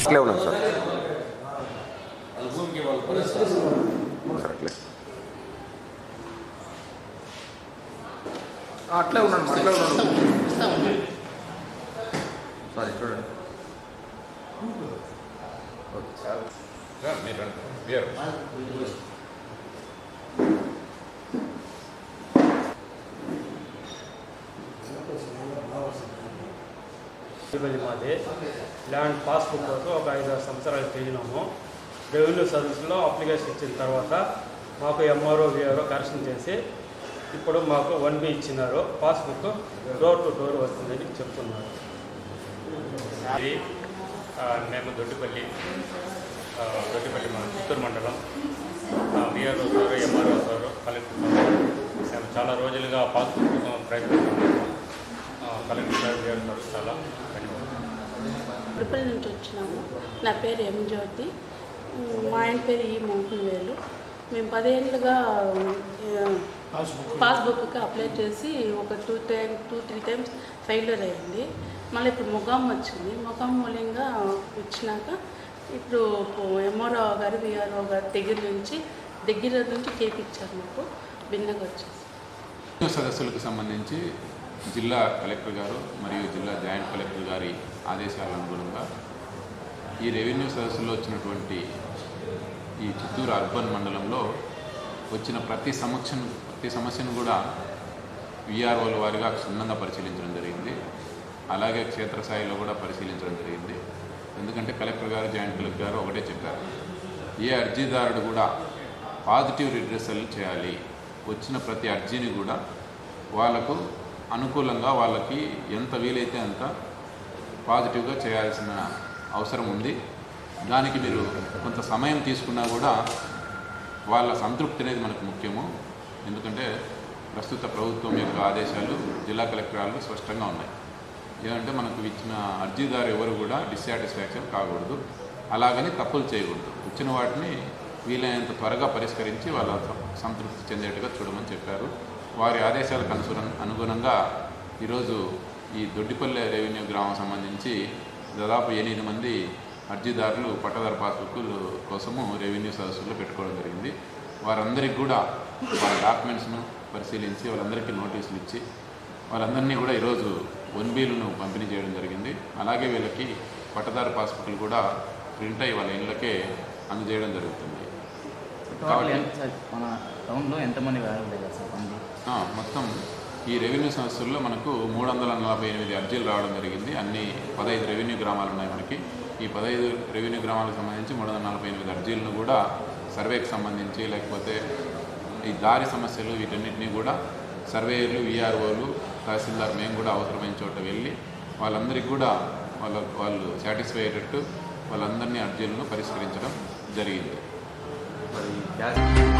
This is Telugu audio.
అట్లే ఉన్నాను సార్ సార్ అట్లే అట్లే ఉన్నాను అట్లే ఉన్నాను సారీ చూడండి ఇబ్బంది మాది. ల్యాండ్ పాస్బుక్ కోసం ఒక ఐదు ఆరు సంవత్సరాలు తిరిగినాము. రెవెన్యూ సర్వీస్లో అప్లికేషన్ ఇచ్చిన తర్వాత మాకు ఎంఆర్ఓ విఆర్ఓ కరెక్షన్ చేసి ఇప్పుడు మాకు వన్ బి ఇచ్చినారు. పాస్బుక్ డోర్ టు డోర్ వస్తుందని చెప్తున్నారు. ఇది మేము దొడ్డిపల్లి దొడ్డిపల్లి మా చిత్తూరు మండలం VRO sir MRO sir collector మేము చాలా రోజులుగా పాస్బుక్ కోసం ప్రయత్నిస్తున్నాము కలెక్టర్ చాలా నుంచి వచ్చినాము. నా పేరు ఎం జ్యోతి. మా ఆయన పేరు ఈ మోహన్ వేలు. మేము పదేళ్ళుగా పాస్బుక్కి అప్లై చేసి ఒక two time two three times failure అయ్యింది. మళ్ళీ ఇప్పుడు ముఖం వచ్చింది. ముఖం మూలంగా వచ్చినాక ఇప్పుడు ఎంఆర్ఓ గారు విఆర్ఓ గారి దగ్గర నుంచి దగ్గర నుంచి చేపించారు మాకు. భిన్నగా వచ్చేసి సదస్సులకు సంబంధించి జిల్లా కలెక్టర్ గారు మరియు జిల్లా జాయింట్ కలెక్టర్ గారి ఆదేశాల అనుగుణంగా ఈ రెవెన్యూ సదస్సులో వచ్చినటువంటి ఈ చిత్తూరు అర్బన్ మండలంలో వచ్చిన ప్రతి సమస్యను ప్రతి సమస్యను కూడా విఆర్ఓల వారిగా క్షుణ్ణంగా పరిశీలించడం జరిగింది. అలాగే క్షేత్రస్థాయిలో కూడా పరిశీలించడం జరిగింది. ఎందుకంటే కలెక్టర్ గారు జాయింట్ కలెక్టర్ గారు ఒకటే చెప్పారు. ఏ అర్జీదారుడు కూడా పాజిటివ్ రిడ్రెసల్ చేయాలి. వచ్చిన ప్రతి అర్జీని కూడా వాళ్ళకు అనుకూలంగా వాళ్ళకి ఎంత వీలైతే అంత పాజిటివ్గా చేయాల్సిన అవసరం ఉంది. దానికి మీరు కొంత సమయం తీసుకున్నా కూడా వాళ్ళ సంతృప్తి అనేది మనకు ముఖ్యము. ఎందుకంటే ప్రస్తుత ప్రభుత్వం యొక్క ఆదేశాలు జిల్లా కలెక్టర్లు స్పష్టంగా ఉన్నాయి. ఏమంటే మనకు ఇచ్చిన అర్జీదారు ఎవరు కూడా డిస్సాటిస్ఫాక్షన్ కాకూడదు. అలాగని తప్పులు చేయకూడదు. ఇచ్చిన వాటిని వీలైనంత త్వరగా పరిష్కరించి వాళ్ళ సంతృప్తి చెందేట్టుగా చూడమని చెప్పారు. వారి ఆదేశాలకు అనుసర అనుగుణంగా ఈరోజు ఈ దొడ్డిపల్లె రెవెన్యూ గ్రామం సంబంధించి దాదాపు ఎనిమిది మంది అర్జీదారులు పట్టదారు పాస్బుక్లు కోసము రెవెన్యూ సదస్సులో పెట్టుకోవడం జరిగింది. వారందరికీ కూడా వాళ్ళ డాక్యుమెంట్స్ను పరిశీలించి వాళ్ళందరికీ నోటీసులు ఇచ్చి వాళ్ళందరినీ కూడా ఈరోజు వన్ బీలను పంపిణీ చేయడం జరిగింది. అలాగే వీళ్ళకి పట్టదారు పాస్బుక్లు కూడా ప్రింట్ అయ్యి వాళ్ళ ఇళ్ళకే అందజేయడం జరుగుతుంది. టోటల్ ఎంత సార్ మన టౌన్లో ఎంతమంది సార్ మంది మొత్తం ఈ రెవెన్యూ సంస్థల్లో మనకు మూడు వందల నలభై ఎనిమిది అర్జీలు రావడం జరిగింది. అన్ని పదహైదు రెవెన్యూ గ్రామాలు ఉన్నాయి మనకి. ఈ పదహైదు రెవెన్యూ గ్రామాలకు సంబంధించి మూడు వందల నలభై ఎనిమిది అర్జీలను కూడా సర్వేకి సంబంధించి లేకపోతే ఈ దారి సమస్యలు వీటన్నిటినీ కూడా సర్వేయర్లు విఆర్ఓలు తహసీల్దార్ మేము కూడా అవసరమైన చోట వెళ్ళి వాళ్ళందరికీ కూడా వాళ్ళ వాళ్ళు సాటిస్ఫై అయ్యేటట్టు వాళ్ళందరినీ అర్జీలను పరిష్కరించడం జరిగింది. మరి గ్యాస్